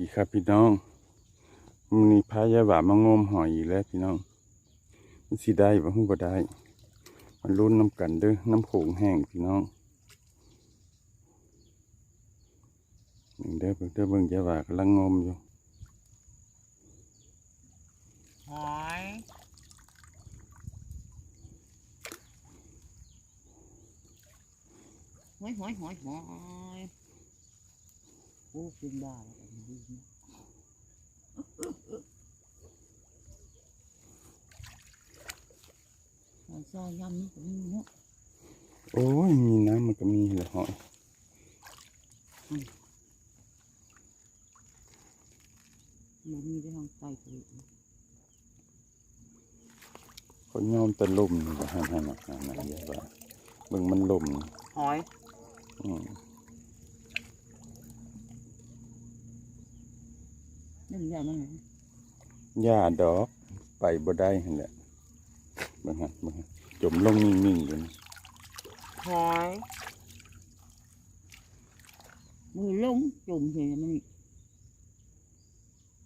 ดีครับพี่น้องมันนี้พายาบามางมหอยอีกแล้วพี่น้องมันสิได้บ่ฮู้บ่ได้มันลุ้นน้ำกันเด้อน้ำโขงแห้งพี่น้องเบิ่งเด้อเบิ่งเด้อเบิ่งยาบากำลังงมอยู่หอยหอยหอยหอยหอยโอ้กินได้ ซอยยำนี่ก็มีเนาะโอ้ย มีน้ำมันก็มีเหรอหอยมันมีได้ทางใต้ตัวคนยอมตะลมนี่บ่หันหันหันหันหันยาบาเบิ่งมันลมนี่หอย อืม นึ่งยามันไงหญ้าดอกไปบ่ได้หั่นแหละเบิ่งหั่นเบิ่งหั่นจมลงนิ่งๆอยู่นี่หอยมือลงจุ่มเห็นมันนี่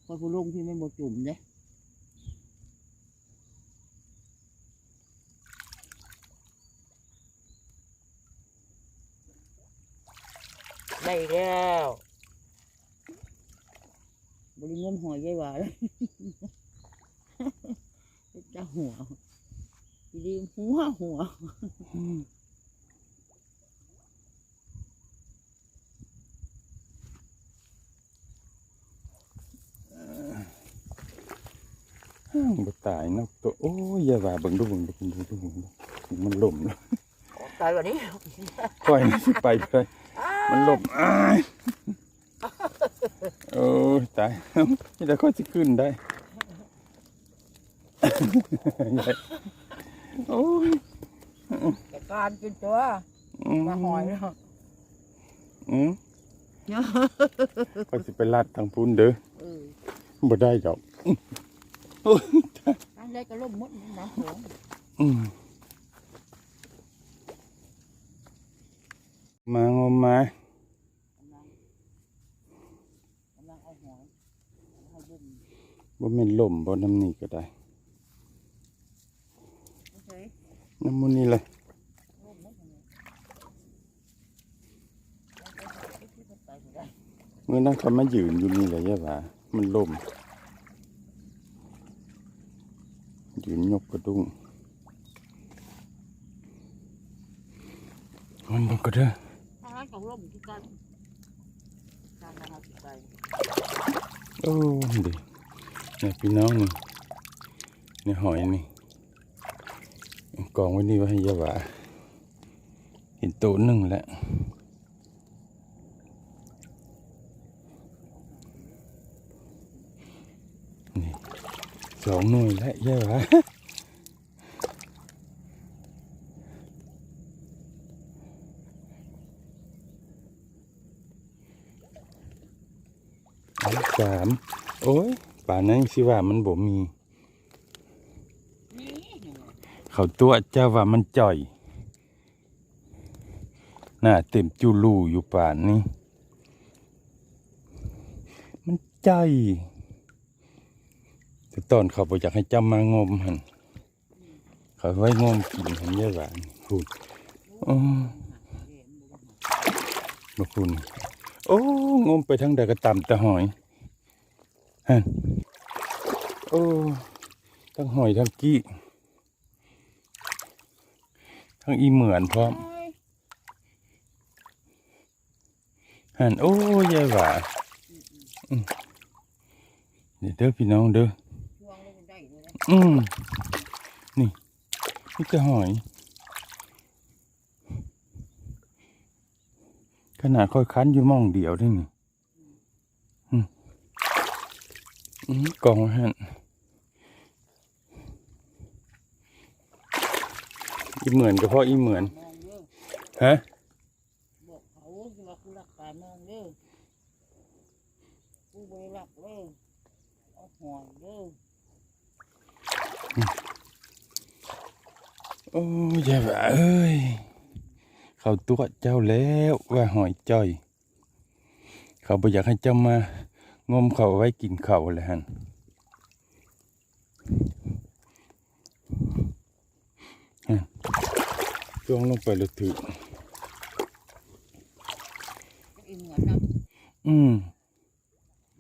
พอผู้ลงพี่ไม่บ่จุ่มเด้ได้แล้ว บริเงินหอยใหญ่หวาเลยเจ้าหัวดีหัวหัวบ่ตายเนาะตัวโอ้ยอย่าว่าเบิ่งดูเบิ่งดูเบิ่งดูเบิ่งดูเบิ่งดูมันล่มแล้วตายวันนี้ปล่อยมันสิไปเลยมันล่มอ้าย โอ้ยตายนี่แต่ก็สิขึ้นได้ใหญ่โอ้ยแต่การกินตัวอืมมาหอยเนาะอืมก็สิไปลัดทางพูนเด้อเออบ่ได้ดอกโอ้ยน้ำแรกก็ล่มหมดน้ำโขงอืมมางมมากำลังกำลังเอาหอยเอาให้ดุม บ่แม่นล่มบ่น้ำนี่ก็ได้เฉยน้ำมูนี่เลยๆล่มหมดเลยเอาไปที่มันไปไม่ได้เมื่อนั้นเขามายืนอยู่นี่แหละยะว่ามันล่มยืนยกกระดุ้งมันบอกก็เด้อทางนั้นของล่มที่กันทางนั้นที่ไป โอ้ดิเนี่ยพี่น้องนี่เนี่ยหอยนี่กองไว้นี่ว่าให้ยาว่าเห็นโตวหนึ่งแล้วนี่สองหน่วยแล้วยาว่า อัน สามโอ้ยป่านั้นสิว่ามันบ่มี เขาตัวเจ้าว่ามันจ่อยหน้าเต็มจูลูอยู่ป่านนี้ มันจ่อยแต่ตอนเขาบอกอยากให้เจ้ามางมหันเขาไว้งมกินหันเยอะหวานพูดโอ้มาคุณ โอ้ งมไปทั้งใดก็ตามแต่หอย ฮันโอ้ทั้งหอยทั้งกี้ ทั้งอีเหมือนพร้อมหันโอ้ยายหว่าอืมเดี๋ยวเด้อพี่น้องเด้อช่วงนี้มันได้เลยนะอืมนี่นี่จะหอย ขนาดค่อยคั้นอยู่หมองเดียวด้วยนี่อืมอืม กองหันอีเหมือนก็เพราะอีเหมือน ฮะบอกเขาว่ากูรักการมองเด้อกูไม่รักเด้อเอาหอยเด้อโอ้ยยายหว่าเอ้ย เขาตัวเจ้าแล้วว่าหอยจ้อย เขาบ่อยากให้เจ้ามา งงมเขาไว้กินเขาเลยฮันฮันจ้วงลงไปเลยถืออีเหมือนนะ อืม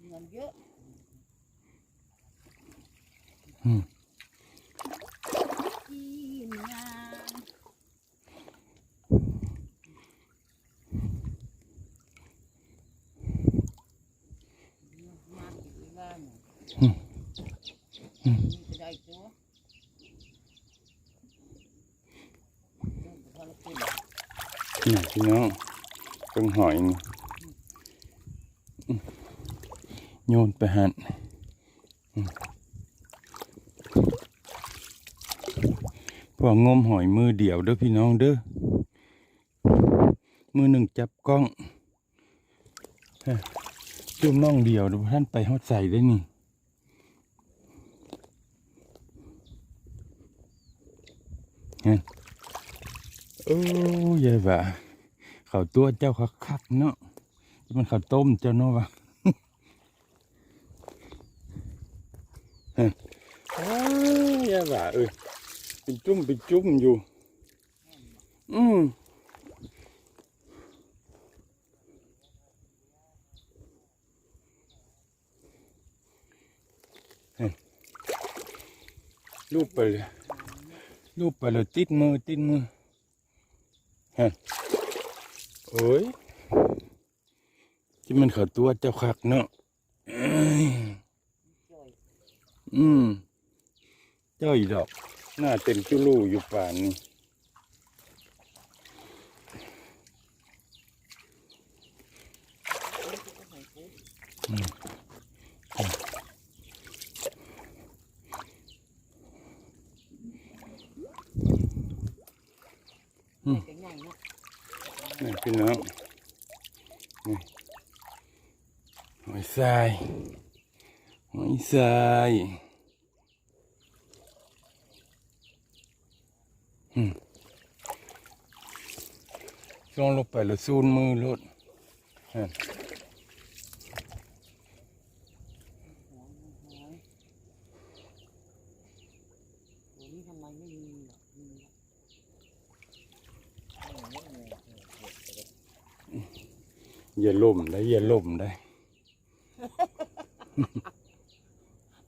เหมือนเยอะ อืม ทีมงานมาถึงบ้านเนี่ยนี่ก็ ได้ตัวนี่พี่น้องเพิ่งหอยนโยนไปหันพวกงมหอยมือเดียวเด้อพี่น้องเด้อมือหนึ่งจับกล้องฮะจุ่มน่องเดียวดี๋ยวท่านไปฮอดใส่ได้นี่ โอ้ยายบ่าเขาวตัวเจ้าคักๆเนาะมันข้าวต้มเจ้าเนาะวะฮะอ้ายายบ่าเอ้ยเป็นจุ่มเป็นจุ่มอยู่ อืมรูปไปเลย รูปไปเลยติดมือติดมือฮะโอ้ยที่มันเขาตัวเจ้าคักเนาะอืมเจ้าอีดอก หน้าเต็มจุลูอยู่ป่านนี้เอ้ นี่เป็นไงเนาะนี่พี่น้องนี่หอยทรายหอยทรายอืมช่วงลงไปแล้วซูนมือรถฮะ หัวมันหายตัวนี้ทำไมไม่มีหรอกมีหรอก อย่าล่มได้อย่าล่มได้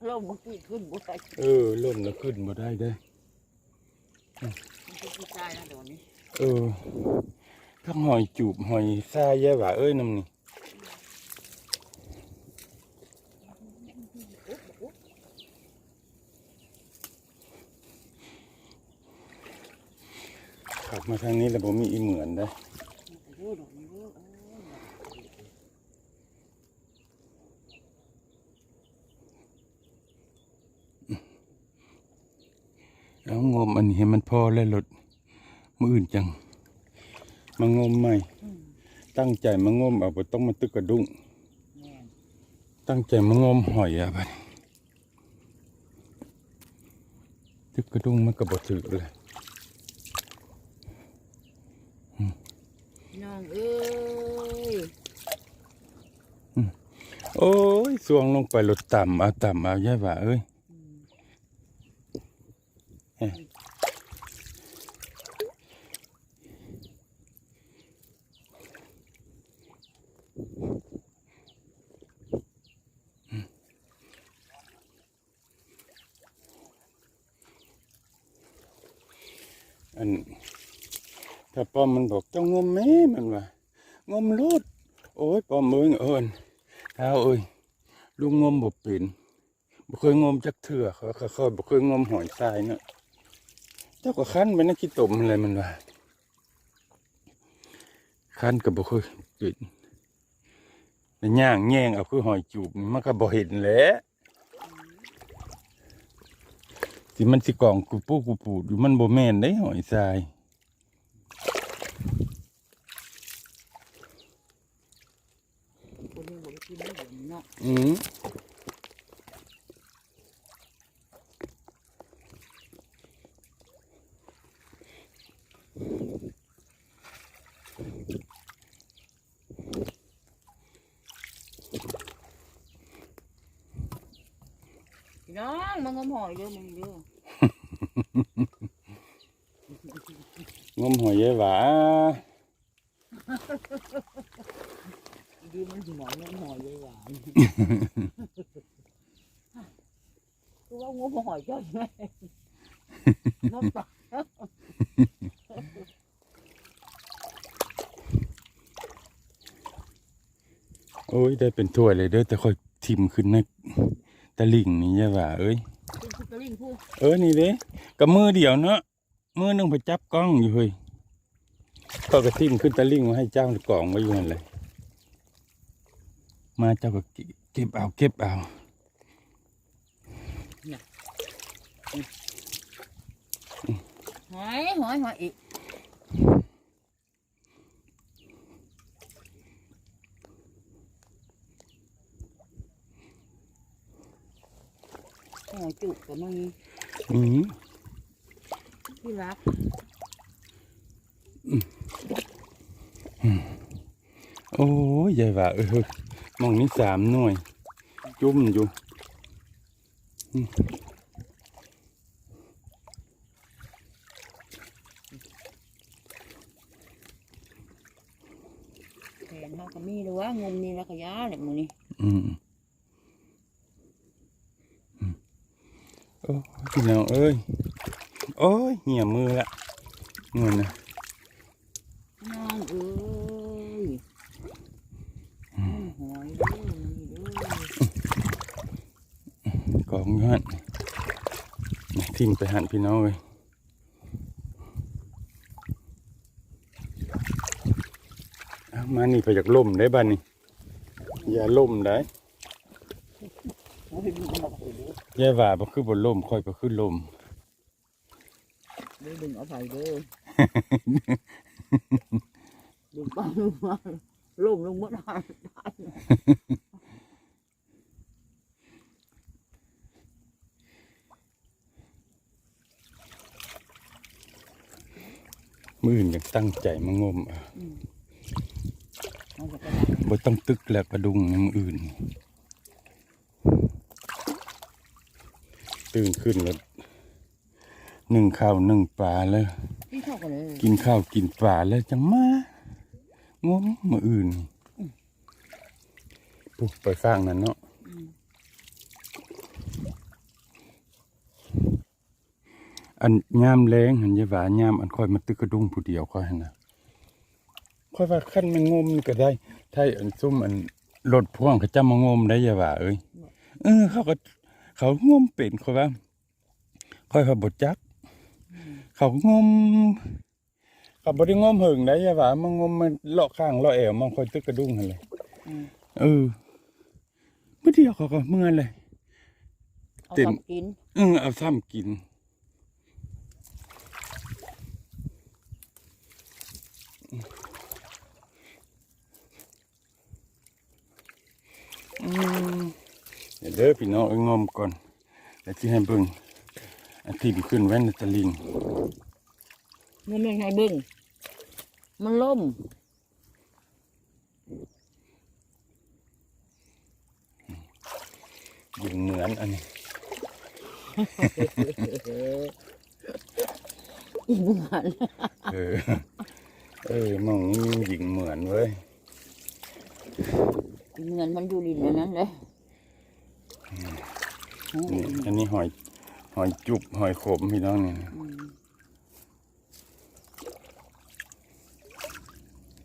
โลกมันขึ้นขึ้นบุได้เออล่มแล้วขึ้นมาได้ได้อมันจะขึ้นได้นะเดี๋ยวนี้เออทั้งหอยจูบหอยทรายแย่หว่าเอ้ยน้ำนี่ขับมาทางนี้แล้วผมมีอีเหมือนได้มันจะเยอะดอกนี้เยอะเอ้ย แล้วงมอันนี้ให้มันพอแล้วหลดมืออื่นจัง มางมใหม่อืมตั้งใจมางมเอาบ่ต้องมาตึกกระดุ้งแม่นตั้งใจมางมหอยอะบัดนี้ตึกกระดุ้งมันก็บ่ถึกเลยน้องเอ้ยโอ้ยสวงลงไปรถต่ำเอาต่ำเอาย่าบ่าเอ้ย อืมอืมอันถ้าป้อมมันบอกเจ้างมแม่มันว่างมโลดโอ้ยป้อมเอ้ยเอิญเท้าเอ้ยลุงงมบ่เป็นบ่เคยงมจักเถื่อเขาเขาเขาบ่เคยงมหอยทรายเนาะ เจ้าก็คันไปนักขี้ตมอะไรมันว่าคันก็บ่เคยเป็นแต่ย่างแย่งเอาคือหอยจูบนี่มันก็บ่เห็นแหละสิมันสิกล่องกูปูกูปูดอยู่มันบ่แม่นได้หอยทรายคนนี้บอกกินไม่ นี้เนาะอืมพี่น้องมางมหอยเด้อมึงเด้องมหอยยายหวาดีมันสิหมองมหอยเลยหวานคือว่างมหอยเจ้าใช่ไหมน้ำตาโอ้ยได้เป็นถ้วยเลยเด้อแต่ค่อยทิมขึ้นใน ตะลิ่งนี่ยายหวาเอ้ยเป็นคุตลิงพูดเออนี่เด้กับมือเดียวเนาะมือหนึงไปจับกล้องอยู่เฮ้ยก็กระทิมขึ้นตะลิ่งมาให้เจ้ากล่องไว้อยู่นั่นเลยมาเจ้าก็เก็บเก็บเอาเก็บเอาหอยหอยหอยอีก จุกกับมึงอืมที่รักโอ้ยยายว่าเออมองนี่สามหน่วย จุ่มอยู่ แทนเขาก็มีหรือว่างมนี่แล้วก็ยาเลยมึงนี่ อืมอืมโอ้ย พี่น้องเอ้ยโอ้ยเหี่ยมือละเงินนะน้องเอ้ โอ้โหยายว่าบ่คือบนล่มค่อยก็คือล่มดูดึงเอาไปเด้อดึงไปดึงมาลงลงหมดได้มืออื่นอยากตั้งใจมางมเอามันจะไปบ่ต้องตึกแหลกกระดุงในมืออื่น ตื่นขึ้นแล้วหนึ่งข้าวหนึ่งปลาแล้วที่เข้ากันเลยกินข้าวกินปลาแล้วจังมางมมืออื่นปุ๊บไปฟางนั่นเนาะอันยามแรงหันอยาว่ายามอันค่อยมาตึกกระดุงผู้เดียวค่อยหั่นนะค่อยว่าขั้นมันงมนี่ก็ได้ถ้าอันซุ่มอันรถพ่วงเขาจะมางมได้อยาว่าเอ้ยเออเขาก็ เขางมเป็นค่อยว่าค่อยเขาบดจัก เขางมเขาบไดิงมหึงได้อยาว่ามันงมมันเลาะข้างเลาะแอวมันค่อยตึกกระดุงหั่นเลยอืมเออเมื่อเดียวเขาก็เมื่อเลยเอาเต็มทำกินเออเอาซ้ำกิน อืมเดี๋ยวเด้อ พี่น้องเอางอมก่อน แล้วที่ให้เบิ่งอันทิมขึ้นไว้ในตะลิงมันไม่ให้เบึ้งมันล่มยิงเหมือนอันนี้อีเหมือนเออเออมองนี่ยิงเหมือนเว้ยอีเหมือนมันอยู่ดินในนั้นเลยโอ้ นี่อันนี้หอยหอยจุบหอยขมพี่น้องเนี่ย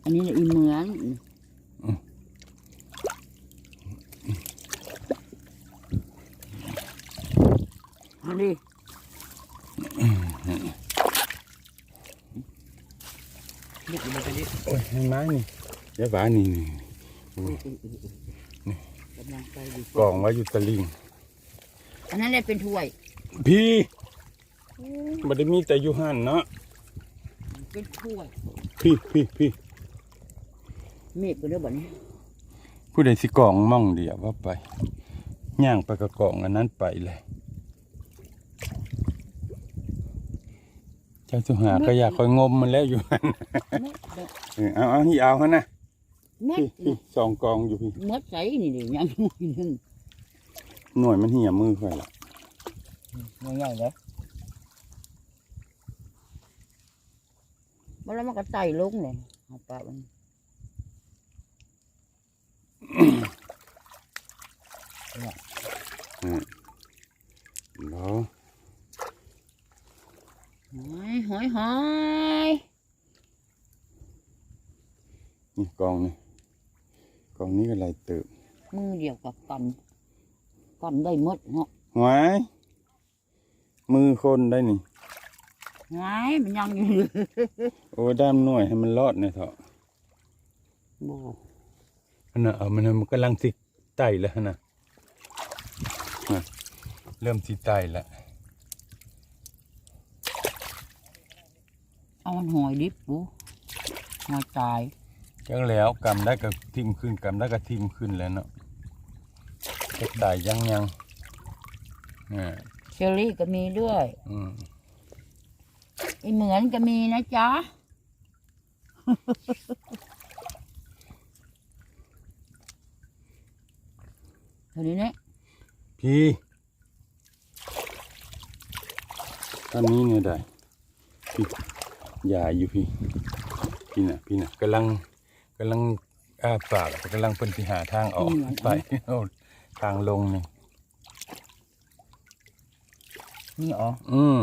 อันนี้อีเหมือนอันนี้เด็กมันจะได้โอ้ยไม้นี่เดี๋ยวหวานี่นี่กำลังไปอยู่กองไว้อยู่ตะลิง อันนั้นได้เป็นถ้วย พี่มันได้มีแต่อยู่หันเนาะเป็นถ้วย พี่พี่พี่เมฆก็เด้อบัดนี้ผู้ใดสิกองมั่งเดียวว่าไปย่างไปกับกองอันนั้นไปเลย เจ้าสุหาก็อยากคอยงมมันแล้วอยู่หันเมฆเด้อเออเอาเอาที่เอาฮะนะเมพี่ฆพี่สองกองอยู่พี่มดใสนี่ดิยังหน่อยหนึง หน่วยมันเหี่ยมือค่อยละง่ายๆเลยมันแล้วมันก็ไต่ลงเลยเอาปลามันอืมเนาะหอยหอยหอยนี่กองนี่กองนี้ก็ไหลายเติบมือเดียวกับกำ กำได้หมดเนาะหวายมือคนได้นี่หายมันยังอยู่เลยโอ้ด้ามหน่วยให้มันรอดเนี่ยเถอะบ่อันน่ะเอามันน่ะมันกำลังสิไต่แล้วนะน่ะเริ่มสิไต่แล้วเอามันหอยดิบปูหอยตายจังแล้วกำได้ก็ทิ่มขึ้นกำได้ก็ทิ่มขึ้นแล้วเนาะ จะไต่ยังยังอ่าเชอรี่ก็มีด้วย อืมไอเหมือนก็มีนะจ๊ะ เท่านี้เนี่ยพี่อันนี้เนี่ยได้พี่ยาอยู่พี่ พี่น่ะ พี่น่ะกำลังกำลังอ้าปากกำลังเป็นที่หาทางออกไปเอา ทางลงนี่ นี่อ๋ออืม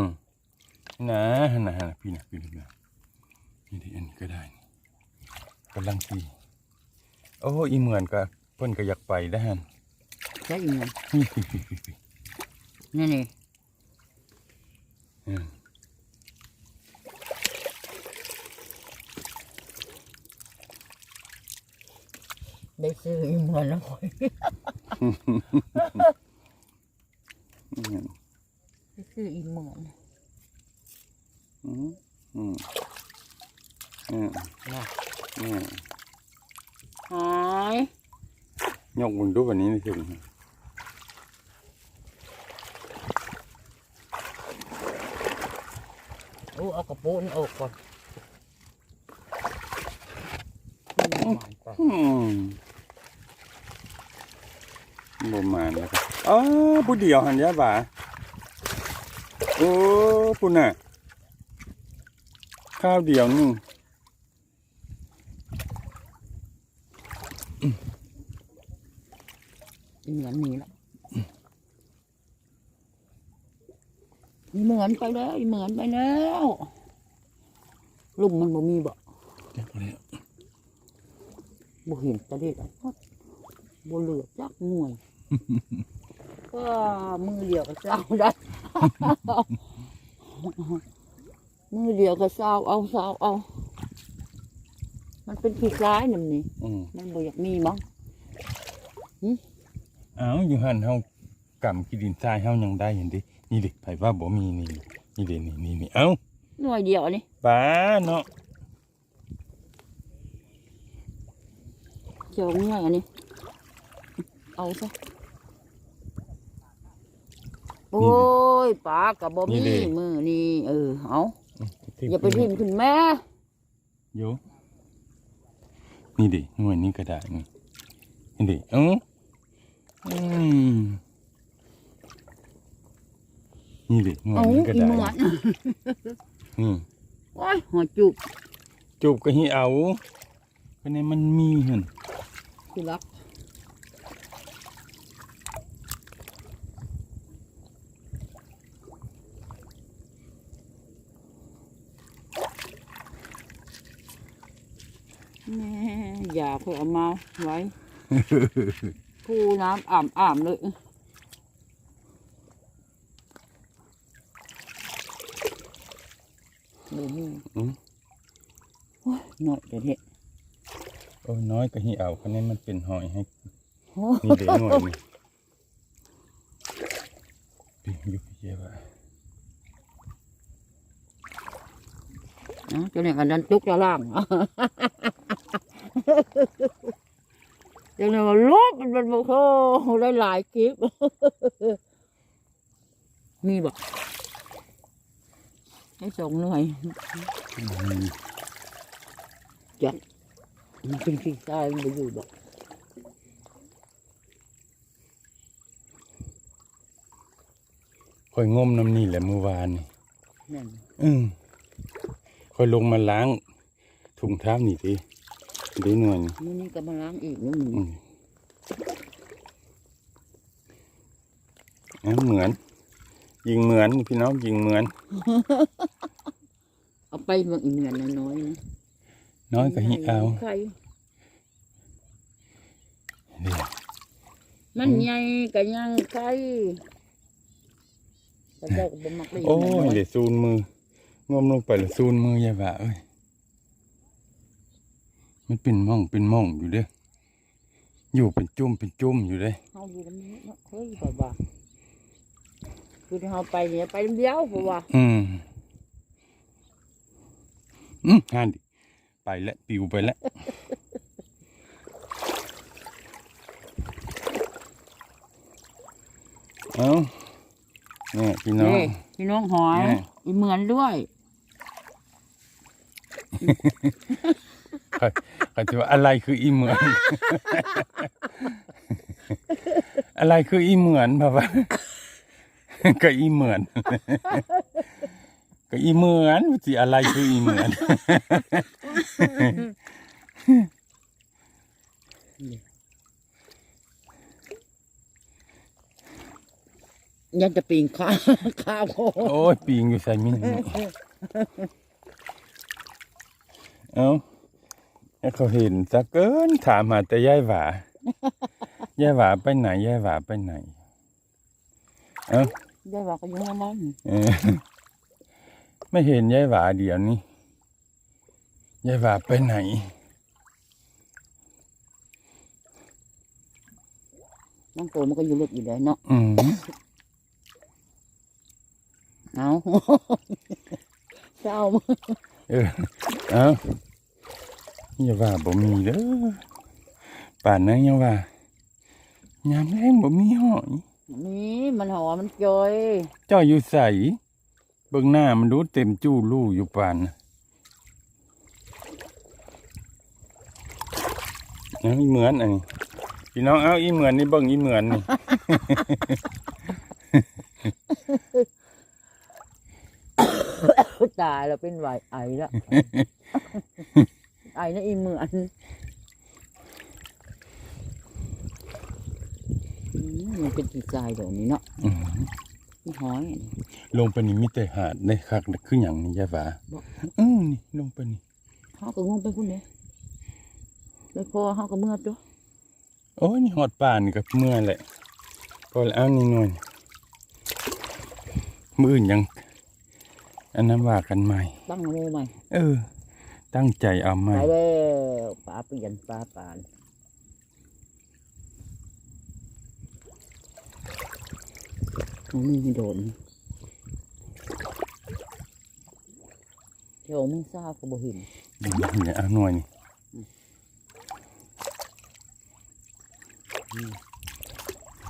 นะนะนะพี่นะพี่นะพี่นะนี่ดิอันนี้ก็ได้นี่กำลังสีโอ้อีเหมือนกับเพิ่นก็อยากไปได้ฮันใช่อีกเหมือนนี่พี่พี่พี่พี่นี่นี่ ได้ซื้ออีกเหมือนแล้วคอยอืมได้ซื้ออีกเหมือนอืมอืมอืมนะอืมหอยยกมึงดูแบบนี้นี่สิโอ้เอากระโปรงออกก่อนอืม บ่มานแล้วก็อ๋อผู้เดียวหันยาบ่าโอ้ปุ่นน่ะ ข้าวเดียวนึงอีเหมือนนี่ละอีเหมือนไปแล้วอีเหมือนไปแล้วลุมมันบ่มีบ่เดี๋ยวเดี๋ยวบ่เห็นตะเด็ดอะบ่เหลือจักหน่วย ว่ามือเดียวก็เศร้าได้ มือเดียวก็เศร้าเอาเศร้าเอา มันเป็นขี้คล้ายนั่นนี่ อืมมันบ่อยากมีมั้งอ้าวอยู่หันเฮากำกินดินทรายเฮายังได้เห็นดินี่ดิไผว่าบ่มีนี่นี่ดินี่นี่นี่เอ้าหน่วยเดียวนี่ป้าเนาะเจียวหน่วยอันนี้ เอาซะ โอ้ยปลากับบ่มีมือนี่เออเอาอย่าไปทิ่มขึ้นแม่อยู่นี่ดิหน่วยนี้ก็ได้นี่นี่ดิเอ้าอืมนี่ดิหน่วยเอานี้ก็อีได้เหมือนอืมโอ้ยหัวจุกจูบก็ให้เอาก็ในมันมีหั่นคือรัก แม่อย่าเพื่อเอามาไว้ผู้น้ำอ่ำอ่ำเลยดูนี่อืม โอ้ยหน่อยเดี๋ยวนี้โอ้ยน้อยก็ให้เอาก็ในมันเป็นหอยให้โอ้นี่เด็กหน่วยนี่พี่อยู่พี่เจ้าว่านะเจะเนี่ยกันดันตุกจะล่างเจะเนี่ยว่าลบมันเป็นโมโหได้หลายคลิปมีบอกให้ส่งหน่อยอืมจัดมันเป็นขี้ตายมันไปอยู่บอกคอยงมน้ำนี่แหละเมื่อวานนี่นั่นอืมคอยลงมาล้างถุงเท้านี่สิ ได้หน่อยนี่มื้อนี้ก็มาล้างอีกมื้อนี้อืมอะเหมือน ยิงเหมือนพี่น้องยิงเหมือน เอาไปเมืองอีเมือนน้อยๆนะน้อยก็หิเอาไข่เดี๋ยวมันใหญ่ก็ยังไข่แต่เจ้าก็บ่มักได้โอ้น้ยอยเดี๋ยวซูนมืองมลงไปแล้วซูนมือยายบ่าเอ้ย มันเป็นหม่องเป็นหม่องอยู่เด้ออยู่เป็นจุ่มเป็นจุ่มอยู่เด้อเฮาอยู่ตรงนี้เนาะเฮ้ยบ่ว่าคือเฮาไปเนี่ยไปเดียวเพราะว่าอืมอืมฮันดิไปแล้วปิวไปแล้วเอาเนี่ยพี่น้องนี่พี่น้องหอยแน่อีเหมือนด้วย เขาจะว่าอะไรคืออีเหมือน อะไรคืออีเหมือนแบบว่าก็อีเหมือน ก็อีเหมือนสิอะไรคืออีเหมือนยังจะปีนข้าวข้าวโพดโอ้ยปีงอยู่ใส่มินเอาให้ เขาเห็นสักเกินถามหาแต่ยายหวายายหวาไปไหนยายหวาไปไหน เอ้าได้ว่าก็อยังว่ามันเออไม่เห็นยายหวาเดี๋ยวนี้ยายหวาไปไหน น้องโตมันก็อยู่เล็กอยู่เลยเนาะอืมเอาเศร้ามึงเออเอา อย่าว่าบ่มีเด้อป่านนั้นอย่าว่ายามแรงบ่มีหอยนี่มันหอมันจอยเจ้าอยู่ใสเบิ่งหน้ามันรู้เต็มจู้ลู่อยู่ปานน่ะเอาอีเหมือนอันนี้พี่น้องเอาอีเหมือนนี่เบิ่งอีเหมือนนี่ ตายแล้วเป็นไหวไอแล้วไอ นะอีเหมือนอืมมันเป็นกี่กายเดี๋ยวนี้เนาะอื้อนี่หอยอันนี้ลงไปนี่มีแต่หาดในคักคือหยังนี่ยายฟ้าบ่อือนี่ลงไปนี่เขาก็งงไปพุ่นเลยเลยพอเขาก็เมื่อจ้ะโอ้ยนี่ฮอดป่านนี่ก็เมื่อแหละพอแล้วเอานี่หน่อยมื้ออื่นยัง อันนั้นว่ากันใหม่ตั้งโมใหม่ เออ ตั้งใจเอาใหม่ไปแล้วปลาเปลี่ยนปลาปานโอ้มีไม่โดนเดี๋ยวมึงทราบก็บ่เห็นนี่เอาหน่อยนี่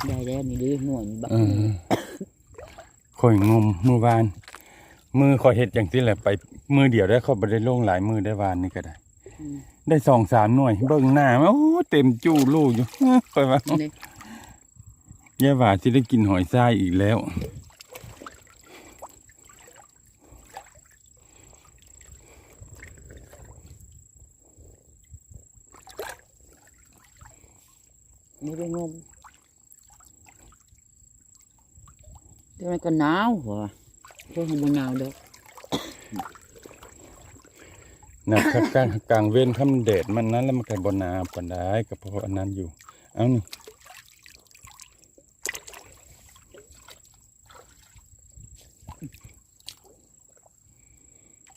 ได้แล้วนี่เด้หน่วยนี่บักเออข่อยงมมือวานมือข่อยเห็ดอย่างที่แหละไป มือเดียวได้เขาไปได้ลงหลายมือได้วานนี่ก็ได้มได้สองสามหน่วย เบิ่งหน้ามาโอ้เต็มจู้ลูกอยู่ข่อยว่านี่ย่าหวาที่ได้กินหอยทรายอีกแล้วนี่ได้งมเดี๋ยวมันก็หนาวหัวเพื่อให้มันหนาวเด้อ นะกลางกลางเว้นคำเดดมันนั้นแล้วมันก็บหนาปานได้ก็เพราะอันนั้นอยู่ เอานี่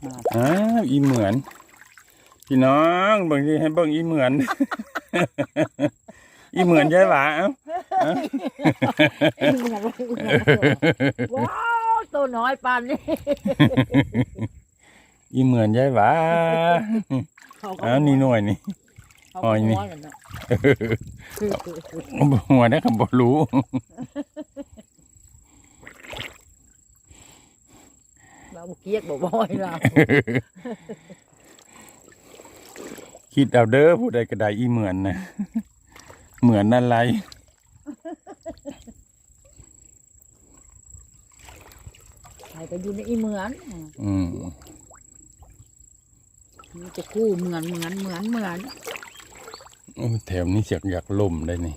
มาอ้าวอีเหมือน พี่น้องเบิ่งสิให้เบิ่งอีเหมือน อีเหมือนยายหวาเอ้าว้าวตัวน้อยปานนี้ อีเหมือนยายหวาเอ้านี่หน่วยนี่หอยนี่หัวได้คำบ่รู้เราเกียกบ่บ่อยเราคิดเอาเด้อผู้ใดก็ได้อีเหมือนนะเหมือนอะไรายก็อยู่ในอีเหมือน อืม มีจะคู่เหมือนเหมือนเหมือนเหมือนโอ้แถวนี้เสียกอยากล่มได้นี่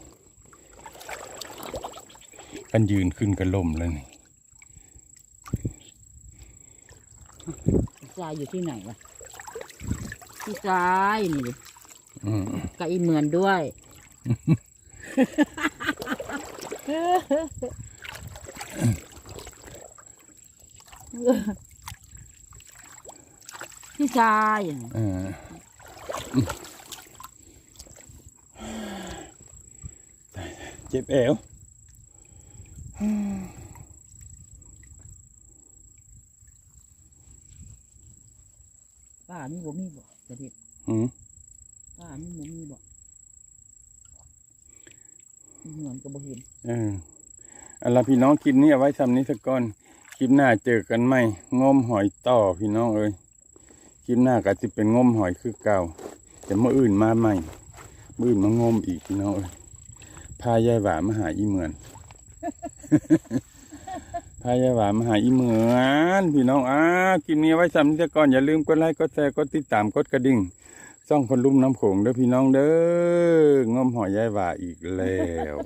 กันยืนขึ้นกันล่มแล้วนี่พี่ชายอยู่ที่ไหนล่ะพี่ชายนี่ดิอืมกับอีเหมือนด้วยพี่ ชายเออเจ็บเอวป้านี่บ่มีบ่กระเด็ดอืมป้านี่บ่มีบ่อีเหมือนก็บ่เห็นเออเอาล่ะพี่น้องคลิปนี้เอาไว้ทำนี้สักก่อน คลิปหน้าเจอกันใหม่งมหอยต่อพี่น้องเอ้ย คลิปหน้าก็จะเป็นงมหอยคือเก่าแต่เมื่ออื่นมาใหม่มื่อื่นมางมอีกพี่น้องเอ้ยพายายหวามาหาอีเหมือนพายายหวามาหาอีเหมือนพี่น้องอ้าคลิปนี้อไว้ทำนี้สักก่อนอย่าลืมกดไลค์กดแชร์กดติดตามกดกระดิ่งซ่องคนลุ่มน้ำโขงเด้อพี่น้องเด้องมหอยยายหวาอีกแล้ว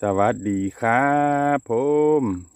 สวัสดีครับผม